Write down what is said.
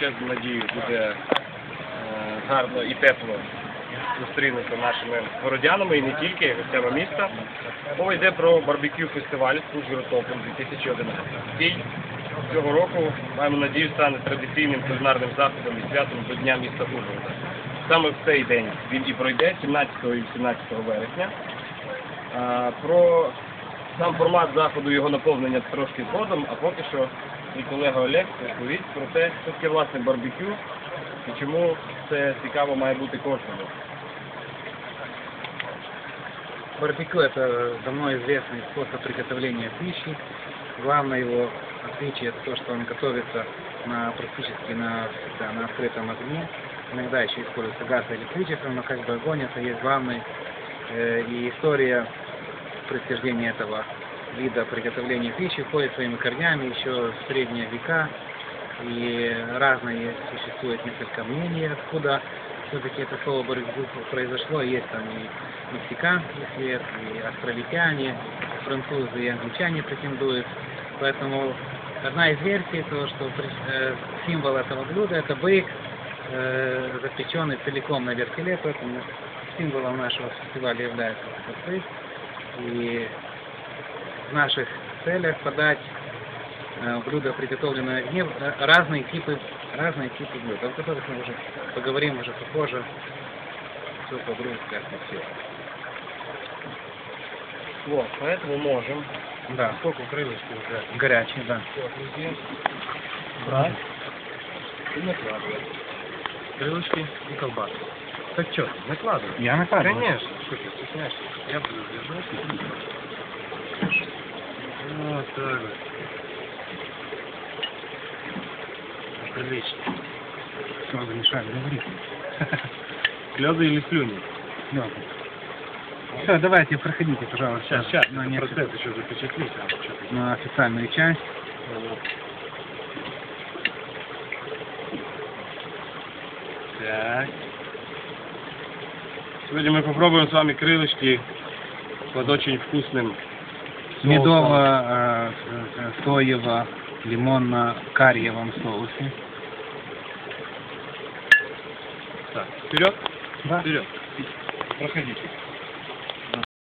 величезну надію буде е, гарно і тепло зустрінути нашими городянами і не тільки гостями міста. Мова йде про барбекю фестиваль Ужгород Open 2011, який цього року, маємо надію, стане традиційним кулінарним заходом і святом до Дня міста Ужгорода. Саме в цей день він і пройде, 17 і 18 вересня. Про сам формат заходу, його наповнення трошки згодом, а поки що мій колега Олег розповість про те, що таке власне барбекю і чому це цікаво має бути кожному. Барбекю – это давно известный способ приготовления пищи. Главное его отличие – это то, что он готовится на, практически на, всегда на открытом огне. Иногда еще используется газ или электричество, но как бы огонь – это есть главный. Э, И история происхождения этого вида приготовления пищи уходит своими корнями еще в средние века. И разные существует несколько мнений, откуда все-таки это слово произошло. Есть там и мексиканский след, и островитяне, и французы, и англичане претендуют. Поэтому одна из версий, то, что э, символ этого блюда это бык, э, запеченный целиком на вертеле, поэтому символом нашего фестиваля является этот бык. И в наших целях подать э, блюда, приготовленные на огне, э, разные типы, разные типы блюд, о которых мы уже поговорим уже попозже. Все подробно все. Вот, поэтому можем. Да, Сколько крылышки уже? горячий, да. Брать и накладывать. Крылышки и колбасы. Так что, накладывай. Я накладываю. Конечно. Что ты стесняешься? Я буду держать. Вот так вот. Отлично. Все, замешали, говори. Слезы или слюни? Все, давайте, проходите, пожалуйста. Сейчас, сейчас, на, несколько- процесс еще запечатлить. а, на официальную часть. Так. Сегодня мы попробуем с вами крылышки под очень вкусным соусом. Медово-соево-лимонно-кариевом соусе. Так, вперед. Да. Вперед. Проходите.